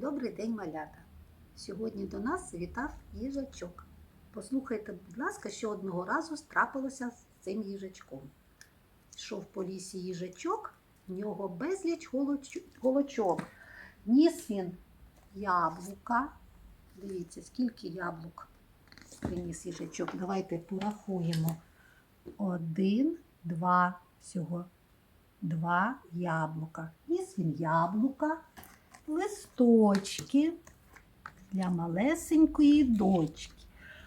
Добрий день, малята! Сьогодні до нас завітав їжачок. Послухайте, будь ласка, що одного разу трапилося з цим їжачком. Йшов по лісі їжачок, в нього безліч голоч- голочок. Ніс він яблука. Дивіться, скільки яблук приніс їжачок. Давайте порахуємо. Один, два, всього два яблука. Ніс він яблука листочки для малесенької дочки.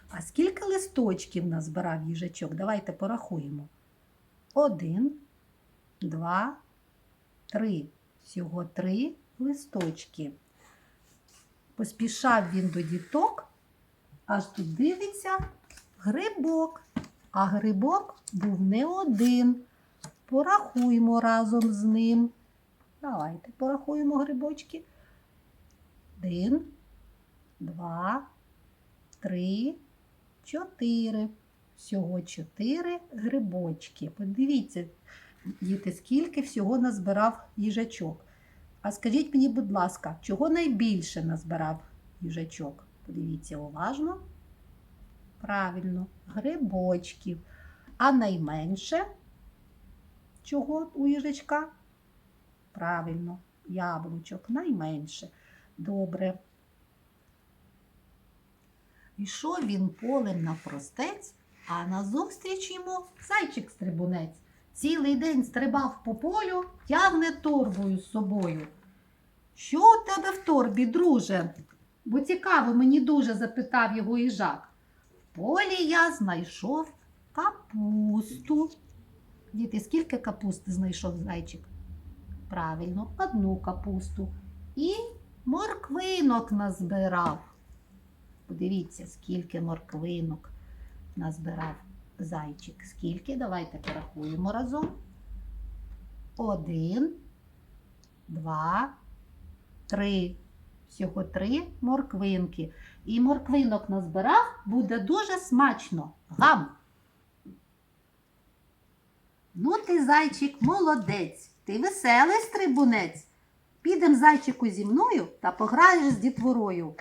А скільки листочків назбирав їжачок? Давайте порахуємо. Один, два, три. Всього три листочки. Поспішав він до діток, аж тут дивиться грибок. А грибок був не один. Порахуємо разом з ним. Давайте порахуємо грибочки. Один, два, три, чотири. Всього чотири грибочки. Подивіться, діти, скільки всього назбирав їжачок. А скажіть мені, будь ласка, чого найбільше назбирав їжачок? Подивіться уважно. Правильно, грибочків. А найменше чого у їжачка? Правильно, яблучок найменше. Добре. Йшов він полем навпростець, а назустріч йому зайчик-стрибунець. Цілий день стрибав по полю, тягне торбою з собою. Що у тебе в торбі, друже? Бо цікаво мені дуже запитав його їжак. В полі я знайшов капусту. Діти, скільки капусти знайшов зайчик? Правильно, одну капусту. І морквинок назбирав. Подивіться, скільки морквинок назбирав зайчик. Скільки? Давайте порахуємо разом. Один, два, три. Всього три морквинки. І морквинок назбирав буде дуже смачно. Гам! Ну, ти, зайчик, молодець, ти веселий стрибунець. Підем зайчику зі мною та пограєш з дітворою.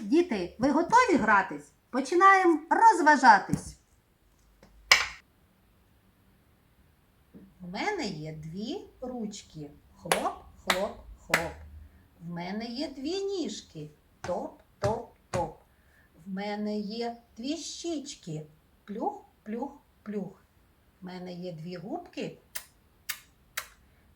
Діти, ви готові гратись? Починаємо розважатись. У мене є дві ручки. Хлоп, хлоп, хлоп. В мене є дві ніжки. Топ, топ, топ. В мене є дві щічки. Плюх, плюх, плюх. В мене є дві губки.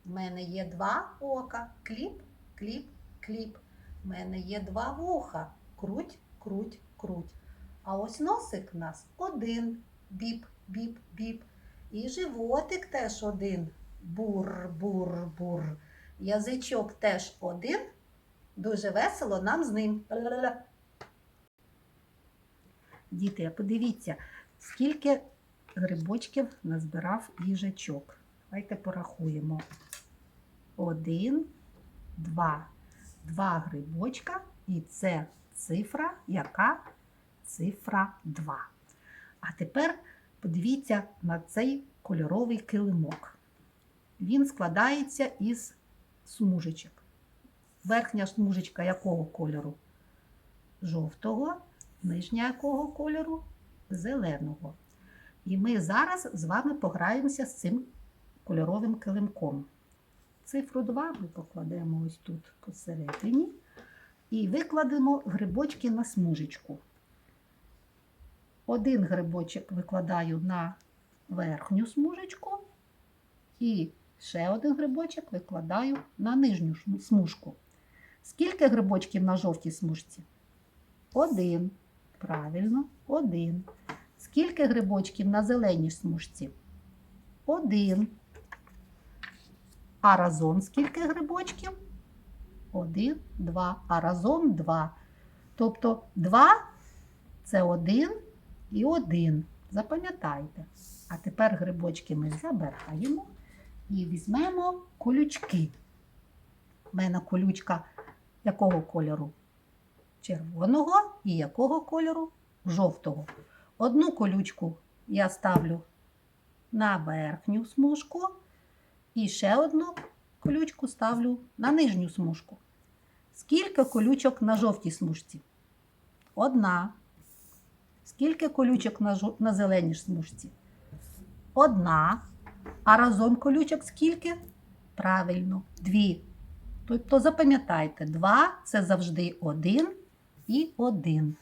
В мене є два ока. Кліп, кліп, кліп. В мене є два вуха. Круть, круть, круть. А ось носик в нас один. Біп, біп, біп. І животик теж один. Бур, бур, бур. Язичок теж один. Дуже весело нам з ним. Діти, подивіться, скільки грибочків назбирав їжачок. Давайте порахуємо. Один, два. Два грибочка. І це цифра, яка цифра 2. А тепер подивіться на цей кольоровий килимок. Він складається із смужечок. Верхня смужечка якого кольору? Жовтого, нижня якого кольору? Зеленого. І ми зараз з вами пограємося з цим кольоровим килимком. Цифру 2 ми покладемо ось тут посередині і викладемо грибочки на смужечку. Один грибочок викладаю на верхню смужечку, і ще один грибочок викладаю на нижню смужку. Скільки грибочків на жовтій смужці? Один. Правильно, один. Скільки грибочків на зеленій смужці? Один. А разом скільки грибочків? Один, два. А разом два. Тобто два це один і один. Запам'ятайте. А тепер грибочки ми забираємо і візьмемо колючки. У мене колючка якого кольору? Червоного і якого кольору? Жовтого. Одну колючку я ставлю на верхню смужку, і ще одну колючку ставлю на нижню смужку. Скільки колючок на жовтій смужці? Одна. Скільки колючок на, жо- на зеленій смужці? Одна. А разом колючок скільки? Правильно, дві. Тобто запам'ятайте, два це завжди один і один.